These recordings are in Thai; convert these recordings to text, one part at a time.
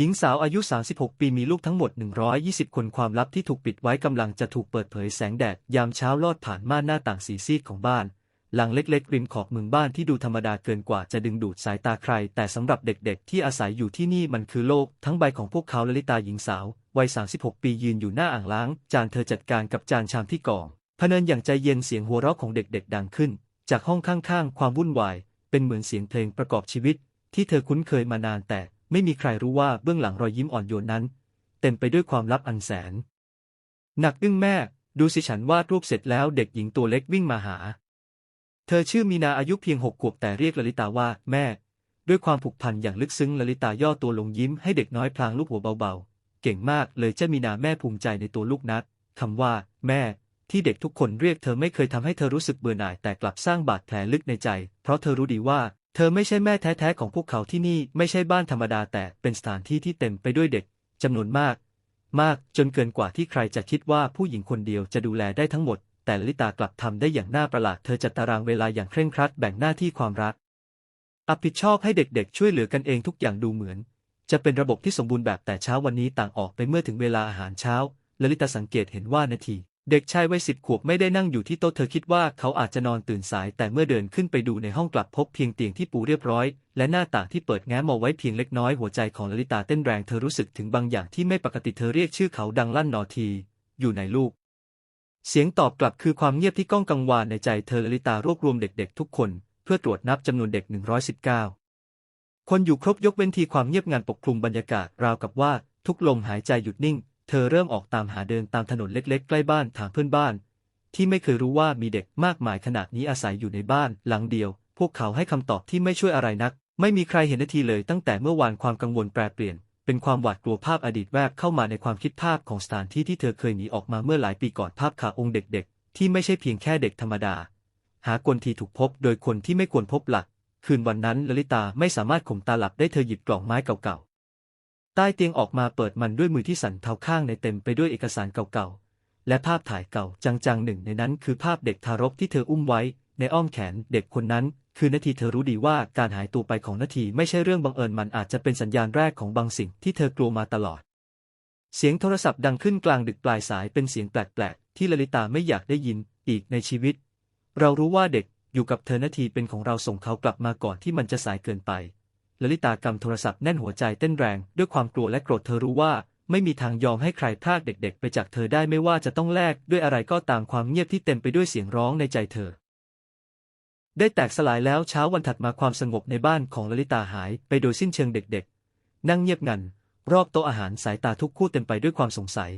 หญิงสาวอายุ 36 ปีมีลูกทั้งหมด 120 คนความลับที่ถูกปิดไว้กำลังจะถูกเปิดเผยแสงแดด ยามเช้าลอดผ่านม่านหน้าต่างสีซีดของบ้าน หลังเล็กๆริมขอบเมืองบ้านที่ดูธรรมดาเกินกว่าจะดึงดูดสายตาใคร แต่สำหรับเด็กๆ ที่อาศัยอยู่ที่นี่มันคือโลก ทั้งใบของพวกเขาลลิตาหญิงสาววัย 36 ปียืนอยู่หน้าอ่างล้าง จานเธอจัดการกับจานชามที่กองพเนินอย่างใจเย็นเสียงหัวเราะของเด็กๆ ดังขึ้น จากห้องข้างๆ ความวุ่นวาย เป็นเหมือนเสียงเพลงประกอบชีวิต ที่เธอคุ้นเคยมานานแต่ ไม่มีใครรู้ว่าเบื้องหลังรอยยิ้มอ่อนโยนนั้น เต็มไปด้วยความลับอันแสน หนักอึ้งแม่ ดูสิฉันวาดรูปเสร็จแล้วเด็กหญิงตัวเล็กวิ่งมาหา เธอชื่อมีนาอายุเพียงหกขวบแต่เรียกลลิตาว่าแม่ ด้วยความผูกพันอย่างลึกซึ้งลลิตาย่อตัวลงยิ้มให้เด็กน้อยพลางลูกหัวเบาๆ เก่งมากเลยเจ้ามีนาแม่ภูมิใจในตัวลูกนัดคำว่า แม่ที่เด็กทุกคนเรียกเธอไม่เคยทำให้เธอรู้สึกเบื่อหน่ายแต่กลับสร้างบาดแผลลึกในใจ เพราะเธอรู้ดีว่า เธอไม่ใช่แม่แท้ๆของพวกเขาที่นี่ไม่ใช่บ้านธรรมดาแต่เป็นสถานที่ที่เต็มไปด้วยเด็กจำนวนมาก มากจนเกินกว่าที่ใครจะคิดว่าผู้หญิงคนเดียวจะดูแลได้ทั้งหมด แต่ลลิตากลับทำได้อย่างน่าประหลาด เธอจัดตารางเวลาอย่างเคร่งครัดแบ่งหน้าที่ความรักรับผิดชอบให้เด็กๆ ช่วยเหลือกันเองทุกอย่างดูเหมือน จะเป็นระบบที่สมบูรณ์แบบแต่เช้าวันนี้ต่างออกไปเมื่อถึงเวลาอาหารเช้าลลิตาสังเกตเห็นว่านาที เด็กชายวัยสิบขวบไม่ได้นั่งอยู่ที่โต๊ะเธอคิดว่าเขาอาจจะนอนตื่นสาย แต่เมื่อเดินขึ้นไปดูในห้องกลับพบเพียงเตียงที่ปูเรียบร้อย และหน้าต่างที่เปิดแง้มเอาไว้เพียงเล็กน้อยหัวใจของลลิตาเต้นแรงเธอรู้สึกถึงบางอย่างที่ไม่ปกติเธอเรียกชื่อเขาดังลั่นนอที อยู่ไหนลูก เสียงตอบกลับคือความเงียบที่ก้องกังวานในใจเธอลลิตารวบรวมเด็กๆ ทุกคน เพื่อตรวจนับจำนวนเด็ก 119 คนอยู่ครบยกเว้นทีความเงียบงันปกคลุมบรรยากาศราวกับว่าทุกลมหายใจหยุดนิ่ง เธอเริ่มออกตามหาเดินตามถนนเล็กๆ ใกล้บ้านถามเพื่อนบ้าน ที่ไม่เคยรู้ว่ามีเด็กมากมายขนาดนี้อาศัยอยู่ในบ้านหลังเดียว พวกเขาให้คำตอบที่ไม่ช่วยอะไรนัก ไม่มีใครเห็นนาทีเลยตั้งแต่เมื่อวานความกังวลแปรเปลี่ยน เป็นความหวาดกลัวภาพอดีตแวบเข้ามาในความคิดภาพของสถานที่ที่เธอเคยหนีออกมาเมื่อหลายปีก่อนภาพขาองค์เด็กๆ ที่ไม่ใช่เพียงแค่เด็กธรรมดา หากลทีถูกพบโดยคนที่ไม่ควรพบหลัก คืนวันนั้นลลิตาไม่สามารถข่มตาหลับได้เธอหยิบกล่องไม้เก่าๆ ใต้เตียงออกมาเปิดมันด้วยมือที่สั่นเท้าข้างในเต็มไปด้วยเอกสารเก่าๆ และภาพถ่ายเก่าจังๆหนึ่งในนั้นคือภาพเด็กทารกที่เธออุ้มไว้ ในอ้อมแขนเด็กคนนั้น คือนาทีเธอรู้ดีว่าการหายตัวไปของนาทีไม่ใช่เรื่องบังเอิญมันอาจจะเป็นสัญญาณแรกของบางสิ่งที่เธอกลัวมาตลอด เสียงโทรศัพท์ดังขึ้นกลางดึกปลายสายเป็นเสียงแปลกๆที่ลลิตาไม่อยากได้ยินอีกในชีวิต เรารู้ว่าเด็กอยู่กับเธอนาทีเป็นของเราส่งเขากลับมาก่อนที่มันจะสายเกินไป ลลิตากำโทรศัพท์แน่นหัวใจเต้นแรง ด้วยความกลัวและโกรธเธอรู้ว่า ไม่มีทางยอมให้ใครพรากเด็กๆ ไปจากเธอได้ไม่ว่าจะต้องแลกด้วยอะไรก็ตามความเงียบที่เต็มไปด้วยเสียงร้องในใจเธอ ได้แตกสลายแล้วเช้าวันถัดมาความสงบในบ้านของลลิตาหายไปโดยสิ้นเชิงเด็กๆ นั่งเงียบงัน รอบโต๊ะอาหารสายตาทุกคู่เต็มไปด้วยความสงสัย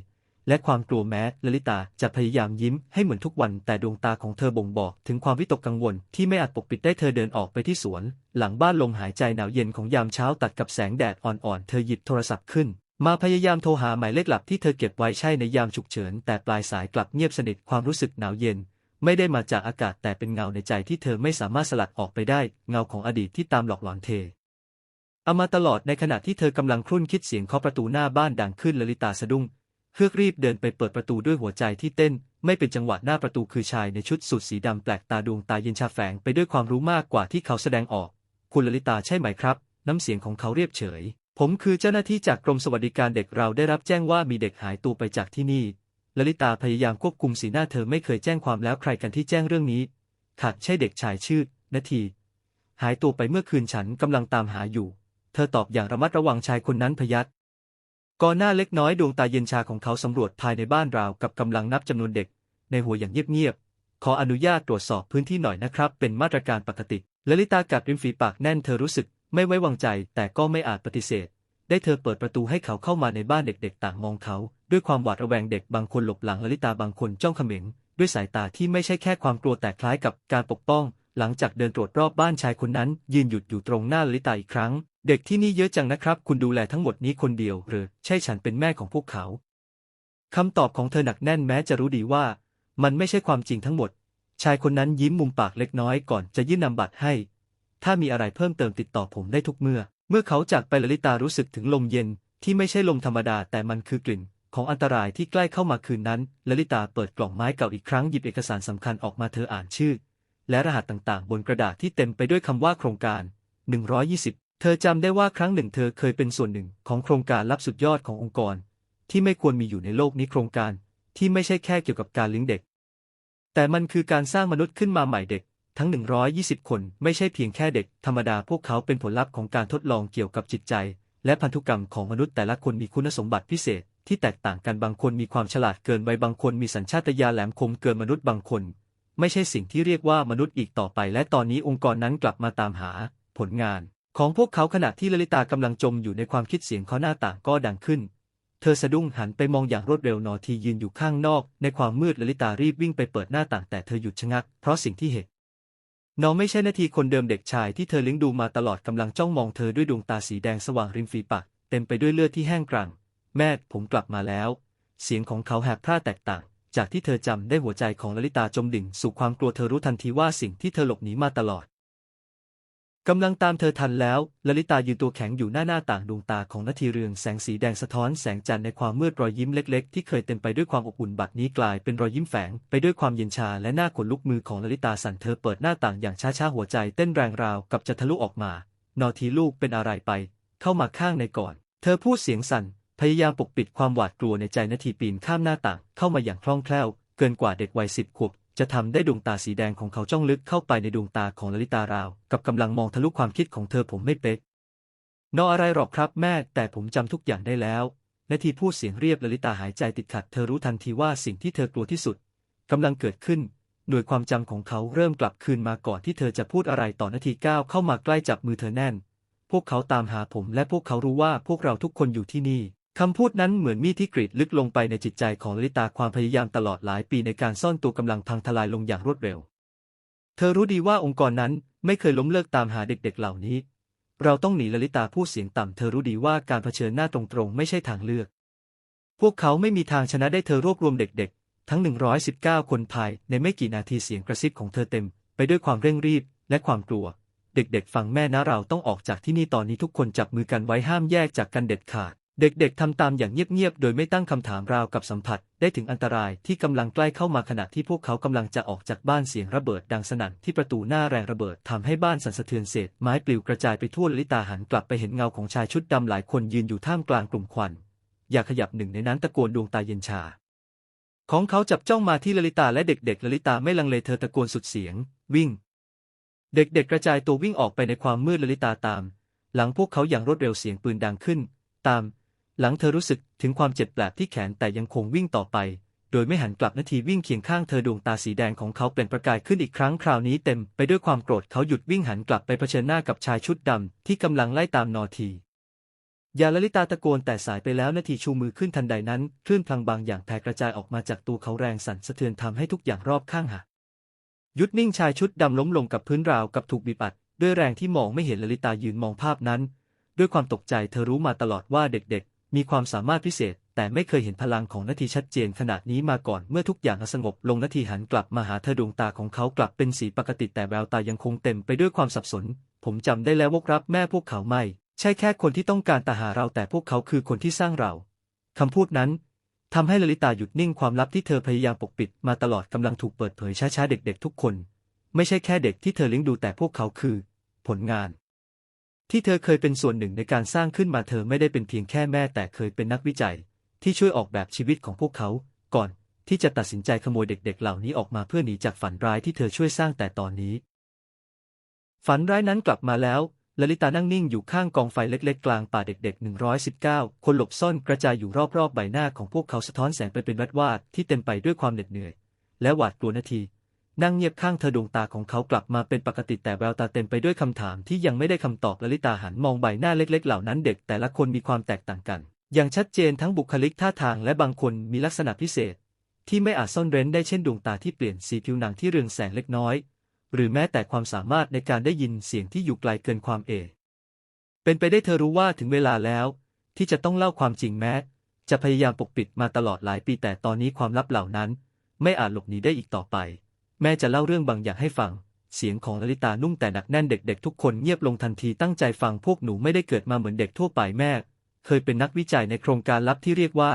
และความกลัวแม้ลลิตาจะพยายามยิ้มให้เหมือนทุกวันแต่ดวงตาของเธอบ่งบอกถึงความวิตกกังวลที่ไม่อาจปกปิดได้เธอเดินออกไปที่สวน หลังบ้านลมหายใจหนาวเย็นของยามเช้าตัดกับแสงแดดอ่อนๆ เธอหยิบโทรศัพท์ขึ้น มาพยายามโทรหาหมายเลขหลักที่เธอเก็บไว้ใช่ในยามฉุกเฉิน แต่ปลายสายกลับเงียบสนิทความรู้สึกหนาวเย็น ไม่ได้มาจากอากาศแต่เป็นเงาในใจที่เธอไม่สามารถสลัดออกไปได้ เงาของอดีตที่ตามหลอกหลอนเธอเอามาตลอดในขณะที่เธอกำลังครุ่นคิดเสียงเคาะประตูหน้าบ้านดังขึ้นลลิตาสะดุ้ง เฮือกรีบเดินไปเปิดประตูด้วยหัวใจที่เต้น ไม่เป็นจังหวะหน้าประตูคือชายในชุดสูทสีดำแปลกตาดวงตาเย็นชาแฝงไปด้วยความรู้มากกว่าที่เขาแสดงออก คุณลลิตาใช่ไหมครับ น้ำเสียงของเขาเรียบเฉย ผมคือเจ้าหน้าที่จากกรมสวัสดิการเด็กเราได้รับแจ้งว่ามีเด็กหายตัวไปจากที่นี่ลลิตาพยายามควบคุมสีหน้าเธอไม่เคยแจ้งความแล้วใครกันที่แจ้งเรื่องนี้ขาดใช่เด็กชายชื่อนาที หายตัวไปเมื่อคืนฉันกำลังตามหาอยู่ เธอตอบอย่างระมัดระวังชายคนนั้นพยัก ก่อนหน้าเล็กน้อยดวงตาเย็นชาของเขาสำรวจภายในบ้านราวกับกำลังนับจำนวนเด็ก ในหัวอย่างเงียบๆ ขออนุญาตตรวจสอบพื้นที่หน่อยนะครับ เป็นมาตรการปกติลลิตากัดริมฝีปากแน่นเธอรู้สึกไม่ไว้วางใจ แต่ก็ไม่อาจปฏิเสธ ได้เธอเปิดประตูให้เขาเข้ามาในบ้านเด็กๆ ต่างมองเขา ด้วยความหวาดระแวงเด็กบางคนหลบหลังลลิตาบางคนจ้องเขม็งด้วยสายตาที่ไม่ใช่แค่ความกลัวแต่คล้ายกับการปกป้อง หลังจากเดินตรวจรอบบ้านชายคนนั้น ยืนหยุดอยู่ตรงหน้าลลิตาอีกครั้ง เด็กที่นี่เยอะจังนะครับ คุณดูแลทั้งหมดนี้คนเดียว หรือ ใช่ฉันเป็นแม่ของพวกเขาคำตอบของเธอหนักแน่นแม้จะรู้ดีว่า มันไม่ใช่ความจริงทั้งหมด ชายคนนั้นยิ้มมุมปากเล็กน้อยก่อนจะยื่นนำบัตรให้ ถ้ามีอะไรเพิ่มเติมติดต่อผมได้ทุกเมื่อ เมื่อเขาจากไปลลิตารู้สึกถึงลมเย็นที่ไม่ใช่ลมธรรมดาแต่มันคือกลิ่น ของอันตรายที่ใกล้เข้ามาคืนนั้นลลิตาเปิดกล่องไม้เก่าอีกครั้งหยิบเอกสารสำคัญออกมาเธออ่านชื่อ และรหัสต่างๆ บนกระดาษที่เต็มไปด้วยคำว่าโครงการ 120 เธอจำได้ว่าครั้งหนึ่งเธอเคยเป็นส่วนหนึ่งของโครงการลับสุดยอดขององค์กร ที่ไม่ควรมีอยู่ในโลกนี้โครงการที่ไม่ใช่แค่เกี่ยวกับการเลี้ยงเด็ก แต่มันคือการสร้างมนุษย์ขึ้นมาใหม่เด็ก ทั้ง 120 คนไม่ใช่เพียงแค่เด็ก ธรรมดาพวกเขาเป็นผลลัพธ์ของการทดลองเกี่ยวกับจิตใจ และพันธุกรรมของมนุษย์แต่ละคนมีคุณสมบัติพิเศษ ที่แตกต่างกันบางคนมีความฉลาดเกินวัยบางคนมีสัญชาตญาณแหลมคมเกินมนุษย์บางคน ไม่ใช่สิ่งที่เรียกว่ามนุษย์อีกต่อไป และตอนนี้องค์กรนั้นกลับมาตามหา ผลงาน ของพวกเขาขณะที่ลลิตากำลังจมอยู่ในความคิดเสียงเขาหน้าต่างก็ดังขึ้น เธอสะดุ้งหันไปมองอย่างรวดเร็วนอทียืนอยู่ข้างนอก ในความมืดลลิตารีบวิ่งไปเปิดหน้าต่างแต่เธอหยุดชะงัก เพราะสิ่งที่เห็นน้องไม่ใช่นาทีคนเดิมเด็กชายที่เธอเลี้ยงดูมาตลอดกำลังจ้องมองเธอด้วยดวงตาสีแดงสว่างริมฝีปากเต็มไปด้วยเลือดที่แห้งกรังแม่ผมกลับมาแล้ว เสียงของเขาแหบพร่าแตกต่าง จากที่เธอจำได้หัวใจของลลิตาจมดิ่งสู่ความกลัวเธอรู้ทันทีว่าสิ่งที่เธอหลบหนีมาตลอด กำลังตามเธอทันแล้ว ลลิตายืนตัวแข็งอยู่หน้าหน้าต่างดวงตาของนาทีเรืองแสงสีแดงสะท้อนแสงจันทร์ในความมืดรอยยิ้มเล็กๆ ที่เคยเต็มไปด้วยความอบอุ่นบัดนี้กลายเป็นรอยยิ้มแฝง ไปด้วยความเย็นชาและหน้าขนลุกมือของลลิตาสั่นเธอเปิดหน้าต่างอย่างช้าๆหัวใจเต้นแรงราวกับจะทะลุออกมา นอทีลูกเป็นอะไรไป เข้ามาข้างในก่อน เธอพูดเสียงสั่น พยายามปกปิดความหวาดกลัวในใจนาทีปีนข้ามหน้าต่างเข้ามาอย่างคล่องแคล่ว เกินกว่าเด็กวัยสิบขวบ จะทำได้ดวงตาสีแดงของเขาจ้องลึกเข้าไปในดวงตาของลลิตาราว กับกำลังมองทะลุความคิดของเธอผมไม่เป๊ะนออะไรหรอกครับแม่ แต่ผมจำทุกอย่างได้แล้วนาทีพูดเสียงเรียบลลิตาหายใจติดขัด เธอรู้ทันทีว่าสิ่งที่เธอกลัวที่สุดกำลังเกิดขึ้น หน่วยความจำของเขาเริ่มกลับคืนมาก่อนที่เธอจะพูดอะไรต่อนาทีก้าวเข้ามาใกล้จับมือเธอแน่น พวกเขาตามหาผมและพวกเขารู้ว่าพวกเราทุกคนอยู่ที่นี่ คำพูดนั้นเหมือนมีดที่กรีดลึกลงไปในจิตใจของลลิตาความพยายามตลอดหลายปีในการซ่อนตัวกำลังพังทลายลงอย่างรวดเร็ว เธอรู้ดีว่าองค์กรนั้นไม่เคยล้มเลิกตามหาเด็ก ๆ เหล่านี้ เราต้องหนีลลิตาพูดเสียงต่ำเธอรู้ดีว่าการเผชิญหน้าตรงๆ ไม่ใช่ทางเลือก พวกเขาไม่มีทางชนะได้เธอรวบรวมเด็ก ๆ ทั้ง 119 คนภายในไม่กี่นาทีเสียงกระซิบของเธอเต็ม ไปด้วยความเร่งรีบและความกลัว เด็ก ๆ ฟังแม่นะเราต้องออกจากที่นี่ตอนนี้ทุกคนจับมือกันไว้ห้ามแยกจากกันเด็ดขาด เด็กๆทำตามอย่างเงียบๆ โดยไม่ตั้งคำถามราวกับสัมผัส ได้ถึงอันตรายที่กำลังใกล้เข้ามาขณะที่พวกเขากำลังจะออกจากบ้านเสียงระเบิดดังสนั่นที่ประตูหน้าแรงระเบิดทำให้บ้านสั่นสะเทือนเศษไม้ปลิวกระจายไปทั่วลลิตาหันกลับไปเห็นเงาของชายชุดดำหลายคนยืนอยู่ท่ามกลางกลุ่มควัน อย่าขยับหนึ่งในนั้นตะโกนดวงตาเย็นชา ของเขาจับจ้องมาที่ลลิตาและเด็กๆลลิตาไม่ลังเลเธอตะโกนสุดเสียง วิ่ง เด็กๆกระจายตัววิ่งออกไปในความมืดลลิตาตาม หลังพวกเขาอย่างรวดเร็วเสียงปืนดังขึ้น ตาม หลังเธอรู้สึกถึงความเจ็บแปลบที่แขนแต่ยังคงวิ่งต่อไป โดยไม่หันกลับนาทีวิ่งเคียงข้างเธอดวงตาสีแดงของเขาเปล่งประกายขึ้นอีกครั้งคราวนี้เต็มไปด้วยความโกรธเขาหยุดวิ่งหันกลับไปเผชิญหน้ากับชายชุดดำที่กำลังไล่ตามนอทียาลลิตาตะโกนแต่สายไปแล้วนาทีชูมือขึ้นทันใดนั้นคลื่นพลังบางอย่างแผ่กระจายออกมาจากตัวเขาแรงสั่นสะเทือนทำให้ทุกอย่างรอบข้างหักยุดนิ่งชายชุดดำล้มลงกับพื้นราวกับถูกบีบอัด ด้วยแรงที่มองไม่เห็นลลิตายืนมองภาพนั้น ด้วยความตกใจเธอรู้มาตลอดว่าเด็กๆ มีความสามารถพิเศษ แต่ไม่เคยเห็นพลังของนาทีชัดเจนขนาดนี้มาก่อนเมื่อทุกอย่างสงบลงนาทีหันกลับมาหาเธอดวงตาของเขากลับเป็นสีปกติแต่แววตายังคงเต็มไปด้วยความสับสน ผมจำได้แล้วว่ารับแม่พวกเขาไม่ ใช่แค่คนที่ต้องการตาหาเราแต่พวกเขาคือคนที่สร้างเราคำพูดนั้นทำให้ลลิตาหยุดนิ่งความลับที่เธอพยายามปกปิดมาตลอดกำลังถูกเปิดเผยช้าๆเด็กๆทุกคน ไม่ใช่แค่เด็กที่เธอเลี้ยงดูแต่พวกเขาคือ ผลงาน ที่เธอเคยเป็นส่วนหนึ่งในการสร้างขึ้นมาเธอไม่ได้เป็นเพียงแค่แม่แต่เคยเป็นนักวิจัย ที่ช่วยออกแบบชีวิตของพวกเขา ก่อนที่จะตัดสินใจขโมยเด็กๆ เหล่านี้ออกมาเพื่อหนีจากฝันร้ายที่เธอช่วยสร้างแต่ตอนนี้ ฝันร้ายนั้นกลับมาแล้วลลิตานั่งนิ่งอยู่ข้างกองไฟเล็กๆ กลางป่าเด็กๆ 119 คนหลบซ่อนกระจายอยู่รอบๆ ใบหน้าของพวกเขาสะท้อนแสงไปเป็นแวดวาดที่เต็มไปด้วยความเหน็ดเหนื่อย และหวาดกลัวนาที นั่งเงียบข้างเธอดวงตาของเขากลับมาเป็นปกติแต่แววตาเต็มไปด้วยคำถามที่ยังไม่ได้คำตอบลลิตาหันมองใบหน้าเล็กๆ เหล่านั้นเด็กแต่ละคนมีความแตกต่างกัน อย่างชัดเจนทั้งบุคลิกท่าทางและบางคนมีลักษณะพิเศษ ที่ไม่อาจซ่อนเร้นได้เช่นดวงตาที่เปลี่ยนสีผิวหนังที่เรืองแสงเล็กน้อย หรือแม้แต่ความสามารถในการได้ยินเสียงที่อยู่ไกลเกินความเอ เป็นไปได้เธอรู้ว่าถึงเวลาแล้ว ที่จะต้องเล่าความจริงแม้ จะพยายามปกปิดมาตลอดหลายปีแต่ตอนนี้ความลับเหล่านั้น ไม่อาจหลบหนีได้อีกต่อไป แม่จะเล่าเรื่องบางอย่างให้ฟัง เสียงของลลิตานุ่มแต่หนักแน่นเด็กๆ ทุกคนเงียบลงทันทีตั้งใจฟังพวกหนูไม่ได้เกิดมาเหมือนเด็กทั่วไปแม่ เคยเป็นนักวิจัยในโครงการลับที่เรียกว่า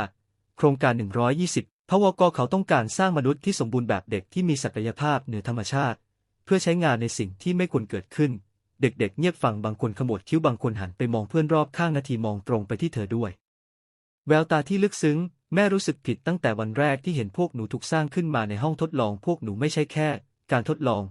โครงการ 120พวกเขาต้องการสร้างมนุษย์ที่สมบูรณ์แบบเด็กที่มีศักยภาพเหนือธรรมชาติ เพื่อใช้งานในสิ่งที่ไม่ควรเกิดขึ้น เด็กๆ เงียบฟังบางคนขมวดคิ้วบางคนหันไปมองเพื่อนรอบข้างนาทีมองตรงไปที่เธอด้วย แววตาที่ลึกซึ้ง แม่รู้สึกผิดตั้งแต่วันแรกที่เห็นพวกหนูถูกสร้างขึ้นมาในห้องทดลอง พวกหนูไม่ใช่แค่ การทดลอง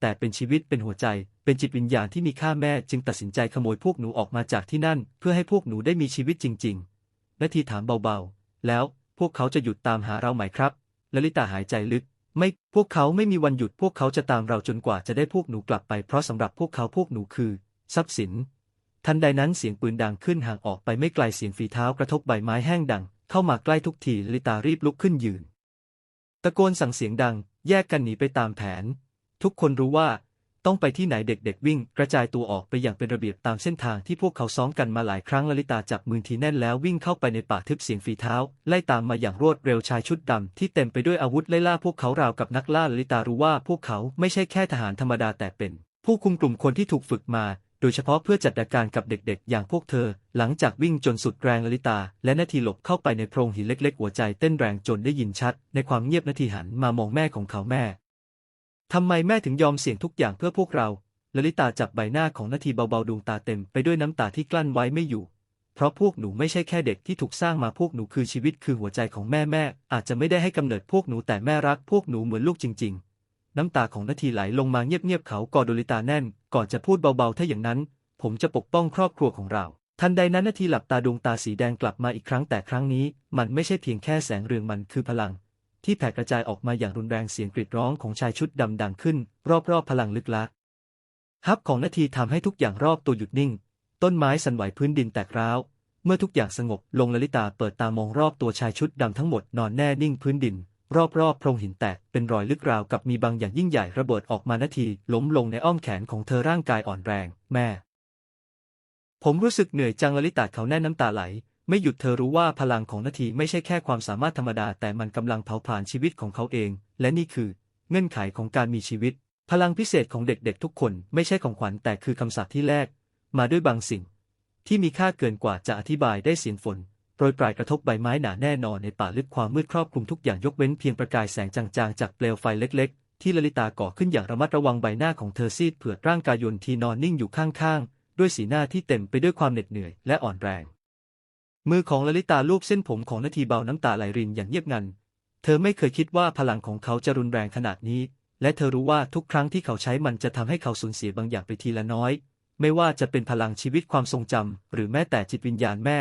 แต่เป็นชีวิตเป็นหัวใจ เป็นจิตวิญญาณที่มีค่าแม่จึงตัดสินใจขโมยพวกหนูออกมาจากที่นั่น เพื่อให้พวกหนูได้มีชีวิตจริงๆนาทีถามเบาๆ แล้วพวกเขาจะหยุดตามหาเราไหมครับลลิตาหายใจลึก ไม่ พวกเขาไม่มีวันหยุด พวกเขาจะตามเราจนกว่าจะได้พวกหนูกลับไป เพราะสำหรับพวกเขาพวกหนูคือ ทรัพย์สิน ทันใดนั้นเสียงปืนดังขึ้นห่างออกไปไม่ไกลเสียงฝีเท้ากระทบใบไม้แห้งดัง เข้ามาใกล้ทุกทีลิตารีบลุกขึ้นยืน ตะโกนสั่งเสียงดัง แยกกันหนีไปตามแผน ทุกคนรู้ว่า ต้องไปที่ไหนเด็กๆ วิ่ง กระจายตัวออกไปอย่างเป็นระเบียบตามเส้นทางที่พวกเขาซ้อมกันมาหลายครั้งลลิตาจับมือทีแน่นแล้ววิ่งเข้าไปในป่าทึบเสียงฝีเท้า ไล่ตามมาอย่างรวดเร็วชายชุดดำที่เต็มไปด้วยอาวุธไล่ล่าพวกเขาราวกับนักล่าลลิตารู้ว่าพวกเขาไม่ใช่แค่ทหารธรรมดาแต่เป็น ผู้คุมกลุ่มคนที่ถูกฝึกมา โดยเฉพาะเพื่อจัดการกับเด็กๆ อย่างพวกเธอ หลังจากวิ่งจนสุดแรงลลิตา และนาทีหลบเข้าไปในโพรงหินเล็กๆ หัวใจเต้นแรงจนได้ยินชัด ในความเงียบนาทีหันมามองแม่ของเขาแม่ทำไมแม่ถึงยอมเสี่ยงทุกอย่างเพื่อพวกเราลลิตาจับใบหน้าของนาทีเบาๆดวงตาเต็มไปด้วยน้ำตาที่กลั้นไว้ไม่อยู่เพราะพวกหนูไม่ใช่แค่เด็กที่ถูกสร้างมาพวกหนูคือชีวิตคือหัวใจของแม่แม่ อาจจะไม่ได้ให้กำเนิดพวกหนูแต่แม่รักพวกหนูเหมือนลูกจริง ๆ น้ำตาของนาทีไหลลงมาเงียบๆเขากอดดลิตาแน่น ก่อนจะพูดเบาๆ ถ้าอย่างนั้น ผมจะปกป้องครอบครัวของเรา ทันใดนั้นนาทีหลับตาดวงตาสีแดงกลับมาอีกครั้งแต่ครั้งนี้ มันไม่ใช่เพียงแค่แสงเรืองมันคือพลัง ที่แผ่กระจายออกมาอย่างรุนแรงเสียงกรีดร้องของชายชุดดำดังขึ้น รอบๆพลังลึกลับฮับของนาทีทำให้ทุกอย่างรอบตัวหยุดนิ่ง ต้นไม้สั่นไหวพื้นดินแตกร้าว เมื่อทุกอย่างสงบลงลลิตาเปิดตามองรอบตัวชายชุดดำทั้งหมดนอนแน่นิ่งพื้นดิน รอบๆโพรงหินแตกเป็นรอยลึกราวกับมีบางอย่างยิ่งใหญ่ระเบิดออกมานาทีล้มลงในอ้อมแขนของเธอร่างกายอ่อนแรง แม่ ผมรู้สึกเหนื่อยจังลลิตาเขาแน่น้ำตาไหล ไม่หยุดเธอรู้ว่าพลังของนาทีไม่ใช่แค่ความสามารถธรรมดาแต่มันกำลังเผาผลาญชีวิตของเขาเอง และนี่คือ เงื่อนไขของการมีชีวิต พลังพิเศษของเด็กๆทุกคน ไม่ใช่ของขวัญแต่คือคำสาปที่แลกมาด้วยบางสิ่ง ที่มีค่าเกินกว่าจะอธิบายได้เสียงฝน รยปลายกระทบใบไม้หนาแน่นอนในป่าลึกความมืดครอบคลุมทุกอย่างยกเว้นเพียงประกายแสงจางๆ จากเปลวไฟเล็กๆ ที่ลลิตาก่อขึ้นอย่างระมัดระวังใบหน้าของเธอซีดเผือดร่างกายยนทีนอนนิ่งอยู่ข้างๆ ด้วยสีหน้าที่เต็มไปด้วยความเหน็ดเหนื่อยและอ่อนแรง มือของลลิตาลูบเส้นผมของนาทีเบาน้ำตาไหลรินอย่างเงียบงัน เธอไม่เคยคิดว่าพลังของเขาจะรุนแรงขนาดนี้ และเธอรู้ว่าทุกครั้งที่เขาใช้มันจะทำให้เขาสูญเสียบางอย่างไปทีละน้อย ไม่ว่าจะเป็นพลังชีวิตความทรงจำหรือแม้แต่จิตวิญญาณแม่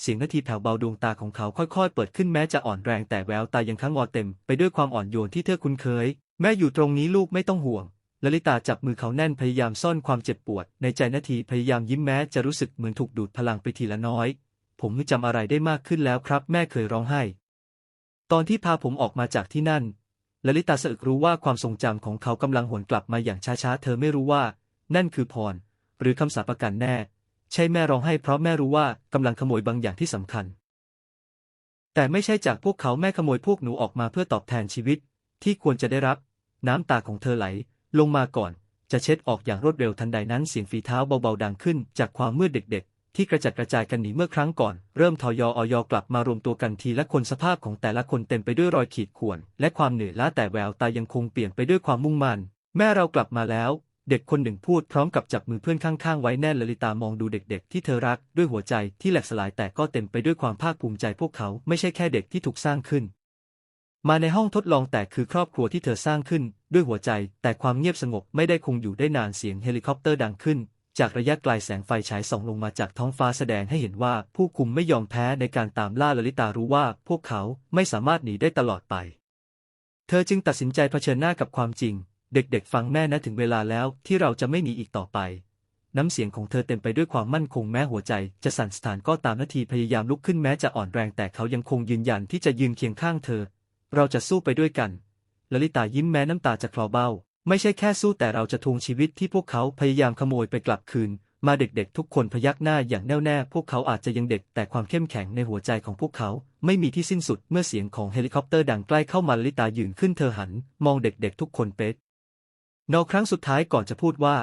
เสียงนาทีแผ่วเบาดวงตาของเขาค่อยๆ เปิดขึ้นแม้จะอ่อนแรงแต่แววตายังค้างงอเต็ม ไปด้วยความอ่อนโยนที่เธอคุ้นเคย แม่อยู่ตรงนี้ลูกไม่ต้องห่วงลลิตาจับมือเขาแน่นพยายามซ่อนความเจ็บปวด ในใจนาทีพยายามยิ้มแม้จะรู้สึกเหมือนถูกดูดพลังไปทีละน้อย ผมจำอะไรได้มากขึ้นแล้วครับ แม่เคยร้องไห้ ตอนที่พาผมออกมาจากที่นั่นลลิตาสะอึกรู้ว่าความทรงจำของเขากำลังหวนกลับมาอย่างช้าๆ เธอไม่รู้ว่า นั่นคือพร หรือคำสาปกันแน่ ใช่แม่ร้องไห้เพราะแม่รู้ว่ากำลังขโมยบางอย่างที่สำคัญ แต่ไม่ใช่จากพวกเขาแม่ขโมยพวกหนูออกมาเพื่อตอบแทนชีวิต ที่ควรจะได้รับ น้ำตาของเธอไหล ลงมาก่อน จะเช็ดออกอย่างรวดเร็วทันใดนั้นเสียงฝีเท้าเบาๆดังขึ้น จากความมืดเด็ก ๆ ที่กระจัดกระจายกันหนีเมื่อครั้งก่อน เริ่มทอยออยกลับมารวมตัวกันทีละคนสภาพของแต่ละคนเต็มไปด้วยรอยขีดข่วนและความเหนื่อยล้าแต่แววตายังคงเปลี่ยนไปด้วยความมุ่งมั่นแม่เรากลับมาแล้ว เด็กคนหนึ่งพูดพร้อมกับจับมือเพื่อนข้างๆ ไว้แน่นลลิตามองดูเด็กๆ ที่เธอรักด้วยหัวใจที่แหลกสลายแต่ก็เต็มไปด้วยความภาคภูมิใจพวกเขาไม่ใช่แค่เด็กที่ถูกสร้างขึ้น มาในห้องทดลองแต่คือครอบครัวที่เธอสร้างขึ้น ด้วยหัวใจ แต่ความเงียบสงบไม่ได้คงอยู่ได้นานเสียงเฮลิคอปเตอร์ดังขึ้น จากระยะไกลแสงไฟฉายส่องลงมาจากท้องฟ้าแสดงให้เห็นว่าผู้คุมไม่ยอมแพ้ในการตามล่าลลิตารู้ว่า พวกเขาไม่สามารถหนีได้ตลอดไป เธอจึงตัดสินใจเผชิญหน้ากับความจริง เด็กๆ ฟังแม่นะถึงเวลาแล้วที่เราจะไม่หนีอีกต่อไป น้ำเสียงของเธอเต็มไปด้วยความมั่นคงแม้หัวใจ จะสั่นสะท้านก็ตามนาทีพยายามลุกขึ้นแม้จะอ่อนแรงแต่เขายังคงยืนยันที่จะยืนเคียงข้างเธอ เราจะสู้ไปด้วยกันลลิตายิ้มแม้น้ำตาจะคลอเบ้า ไม่ใช่แค่สู้แต่เราจะทวงชีวิตที่พวกเขาพยายามขโมยไปกลับคืน มาเด็กๆ ทุกคนพยักหน้าอย่างแน่วแน่ พวกเขาอาจจะยังเด็กแต่ความเข้มแข็งในหัวใจของพวกเขาไม่มีที่สิ้นสุดเมื่อเสียงของเฮลิคอปเตอร์ดังใกล้เข้ามาลลิตายืนขึ้นเธอหัน มองเด็กๆ ทุกคนเป๊ะ นอครั้งสุดท้ายก่อนจะพูดว่า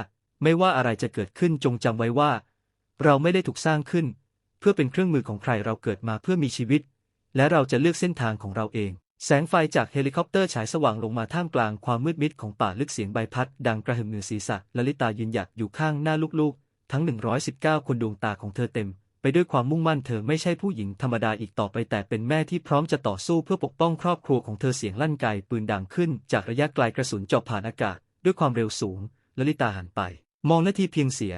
ไม่ว่าอะไรจะเกิดขึ้นจงจำไว้ว่า เราไม่ได้ถูกสร้างขึ้น เพื่อเป็นเครื่องมือของใครเราเกิดมาเพื่อมีชีวิต และเราจะเลือกเส้นทางของเราเอง แสงไฟจากเฮลิคอปเตอร์ฉายสว่างลงมาท่ามกลางความมืดมิดของป่าลึกเสียงใบพัด ดังกระหึ่มเหนือศีรษะลลิตายืนหยัดอยู่ข้างหน้าลูกๆ ทั้ง 119 คนดวงตาของเธอเต็ม ไปด้วยความมุ่งมั่นเธอไม่ใช่ผู้หญิงธรรมดาอีกต่อไปแต่เป็นแม่ที่พร้อมจะต่อสู้เพื่อปกป้องครอบครัวของเธอเสียงลั่นไกปืนดังขึ้น จากระยะไกลกระสุนเจาะผ่านอากาศ ด้วยความเร็วสูง ลลิตาหันไป มองนาทีเพียงเสีย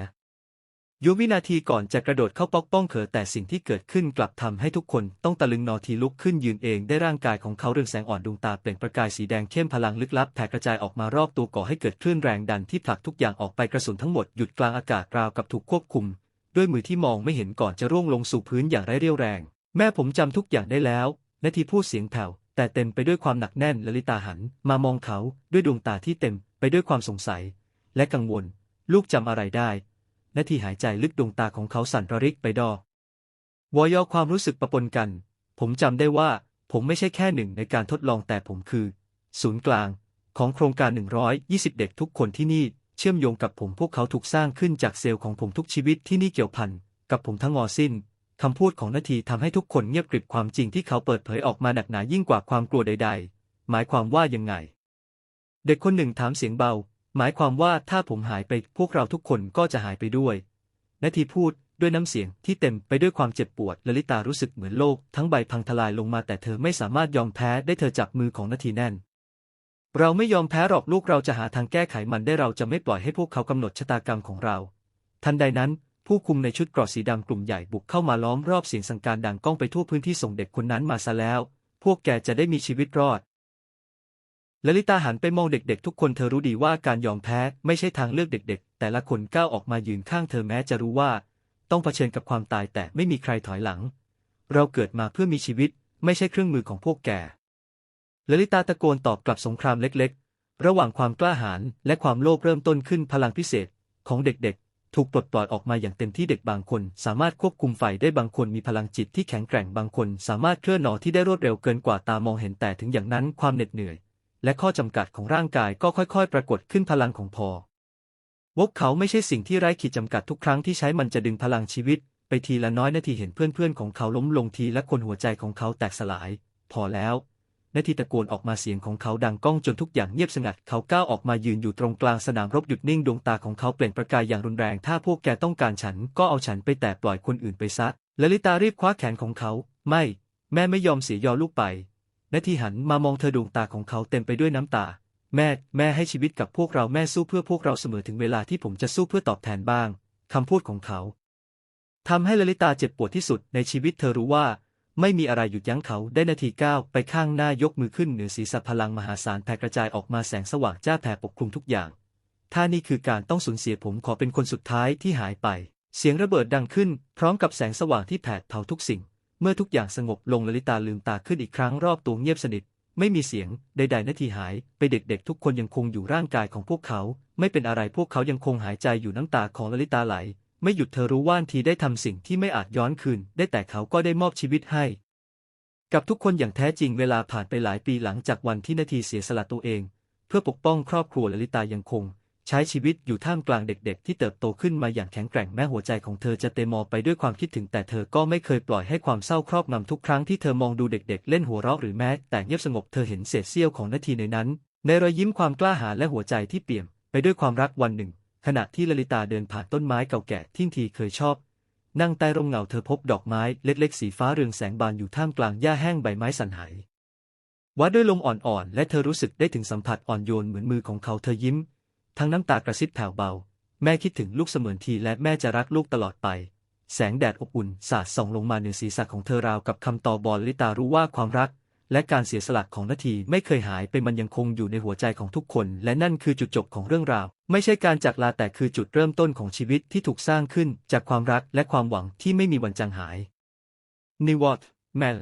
ยุวินาทีก่อนจะกระโดดเข้าปอกป้องเขอแต่สิ่งที่เกิดขึ้นกลับทำให้ทุกคนต้องตะลึงนอทีลุกขึ้นยืนเองได้ร่างกายของเขาเรืองแสงอ่อนดวงตาเปล่งประกายสีแดงเข้มพลังลึกลับแผ่กระจายออกมารอบตัวก่อให้เกิดคลื่นแรงดันที่ผลักทุกอย่างออกไปกระสุนทั้งหมดหยุดกลางอากาศราวกับถูกควบคุม ด้วยมือที่มองไม่เห็นก่อนจะร่วงลงสู่พื้นอย่างไร้เรี่ยวแรง แม่ผมจำทุกอย่างได้แล้วนาทีพูดเสียงแผ่วแต่เต็มไปด้วยความหนักแน่นลลิตาหัน มามองเขาด้วยดวงตาที่เต็มไปด้วยความสงสัย และกังวล ลูกจำอะไรได้นาทีหายใจลึกดวงตาของเขาสั่นระริกไปดอวอยอความรู้สึกปะปนกัน ผมจำได้ว่า ผมไม่ใช่แค่หนึ่งในการทดลองแต่ผมคือ ศูนย์กลาง ของโครงการ 120 เด็กทุกคนที่นี่ เชื่อมโยงกับผมพวกเขาถูกสร้างขึ้นจากเซลล์ของผมทุกชีวิตที่นี่เกี่ยวพันกับผมทั้งงอสิ้นคำพูดของนาทีทำให้ทุกคนเงียบกริบความจริงที่เขาเปิดเผยออกมาหนักหนายิ่งกว่าความกลัวใด ๆ หมายความว่ายังไง เด็กคนหนึ่งถามเสียงเบา หมายความว่าถ้าผมหายไปพวกเราทุกคนก็จะหายไปด้วย นาทีพูดด้วยน้ำเสียงที่เต็มไปด้วยความเจ็บปวดลลิตารู้สึกเหมือนโลก ทั้งใบพังทลายลงมาแต่เธอไม่สามารถยอมแพ้ได้เธอจับมือของนาทีแน่น เราไม่ยอมแพ้หรอกลูกเราจะหาทางแก้ไขมันได้เราจะไม่ปล่อยให้พวกเขากำหนดชะตากรรมของเรา ทันใดนั้น ผู้คุมในชุดเกราะสีดำกลุ่มใหญ่บุกเข้ามาล้อมรอบเสียงสังการดังก้องไปทั่วพื้นที่ส่งเด็กคนนั้นมาซะแล้ว พวกแกจะได้มีชีวิตรอด ลลิตาหันไปมองเด็กๆ ทุกคนเธอรู้ดีว่าการยอมแพ้ไม่ใช่ทางเลือกเด็กๆ แต่ละคนก้าวออกมายืนข้างเธอแม้จะรู้ว่า ต้องเผชิญกับความตายแต่ไม่มีใครถอยหลัง เราเกิดมาเพื่อมีชีวิต ไม่ใช่เครื่องมือของพวกแกลลิตาตะโกนตอบกลับสงครามเล็กๆ ระหว่างความกล้าหาญและความโลภเริ่มต้นขึ้นพลังพิเศษของเด็กๆ ถูกปลดปล่อยออกมาอย่างเต็มที่เด็กบางคน สามารถควบคุมไฟได้บางคนมีพลังจิตที่แข็งแกร่งบางคน สามารถเคลื่อนหนอที่ได้รวดเร็วเกินกว่าตามองเห็นแต่ถึงอย่างนั้นความเหน็ดเหนื่อย และข้อจำกัดของร่างกายก็ค่อยๆ ปรากฏขึ้นพลังของพอ วกเขาไม่ใช่สิ่งที่ไร้ขีดจำกัดทุกครั้งที่ใช้มันจะดึงพลังชีวิต ไปทีละน้อยนาทีเห็นเพื่อนๆของเขาล้มลงทีและคนหัวใจของเขาแตกสลาย พอแล้วนาทีตะโกนออกมาเสียงของเขาดังก้องจนทุกอย่างเงียบสงัด เขาก้าวออกมายืนอยู่ตรงกลางสนามรบหยุดนิ่งดวงตาของเขาเปล่งประกายอย่างรุนแรง ถ้าพวกแกต้องการฉันก็เอาฉันไปแต่ปล่อยคนอื่นไปซะลลิตารีบคว้าแขนของเขา ไม่ แม่ไม่ยอมเสียยอลูกไป นาทีหันมามองเธอดวงตาของเขาเต็มไปด้วยน้ำตา แม่ แม่ให้ชีวิตกับพวกเราแม่สู้เพื่อพวกเราเสมอถึงเวลาที่ผมจะสู้เพื่อตอบแทนบ้างคำพูดของเขาทำให้ลลิตาเจ็บปวดที่สุดในชีวิตเธอรู้ว่า ไม่มีอะไรหยุดยั้งเขาได้นาทีก้าวไปข้างหน้ายกมือขึ้นเหนือศีรษะพลังมหาศาลแผ่กระจายออกมาแสงสว่างจ้าแผ่ปกคลุมทุกอย่างถ้านี่คือการต้องสูญเสียผมขอเป็นคนสุดท้ายที่หายไป เสียงระเบิดดังขึ้น พร้อมกับแสงสว่างที่แผดเผาทุกสิ่ง เมื่อทุกอย่างสงบลงลลิตาลืมตาขึ้นอีกครั้งรอบตัวเงียบสนิท ไม่มีเสียงใดๆนาทีหาย ไปเด็กๆ ทุกคนยังคงอยู่ร่างกายของพวกเขา ไม่เป็นอะไรพวกเขายังคงหายใจอยู่น้ำตาของลลิตาไหล ไม่หยุดเธอรู้ว่านทีได้ทำสิ่งที่ไม่อาจย้อนคืน ได้แต่เขาก็ได้มอบชีวิตให้ กับทุกคนอย่างแท้จริงเวลาผ่านไปหลายปีหลังจากวันที่นาทีเสียสละตัวเอง เพื่อปกป้องครอบครัวลลิตายังคง ใช้ชีวิตอยู่ท่ามกลางเด็กๆ ที่เติบโตขึ้นมาอย่างแข็งแกร่งแม้หัวใจของเธอจะเต็มไปด้วยความคิดถึงแต่เธอก็ไม่เคยปล่อยให้ความเศร้าครอบงำทุกครั้งที่เธอมองดูเด็กๆ เล่นหัวเราะหรือแม้แต่เงียบสงบเธอเห็นเศษเสี้ยวของนาทีในนั้น ในรอยยิ้มความกล้าหาญและหัวใจที่เปี่ยมไปด้วยความรักวันหนึ่ง ขณะที่ลลิตาเดินผ่านต้นไม้เก่าแก่ที่ทีเคยชอบ นั่งใต้ร่มเงาเธอพบดอกไม้เล็กๆ สีฟ้าเรืองแสงบานอยู่ท่ามกลางหญ้าแห้งใบไม้สั่นไหววัดด้วยลมอ่อนๆและเธอรู้สึกได้ถึงสัมผัสอ่อนโยนเหมือนมือของเขาเธอยิ้ม ทั้งน้ำตากระซิบแผ่วเบา แม่คิดถึงลูกเสมือนทีและแม่จะรักลูกตลอดไป แสงแดดอบอุ่นสาดส่องลงมาเหนือศีรษะของเธอราวกับคำตอบบอลลิตารู้ว่าความรัก และการเสียสละของนาทีไม่เคยหายไปมันยังคงอยู่ในหัวใจของทุกคน และนั่นคือจุดจบของเรื่องราว ไม่ใช่การจากลาแต่คือจุดเริ่มต้นของชีวิตที่ถูกสร้างขึ้นจากความรักและความหวังที่ไม่มีวันจางหายนิวอตแมล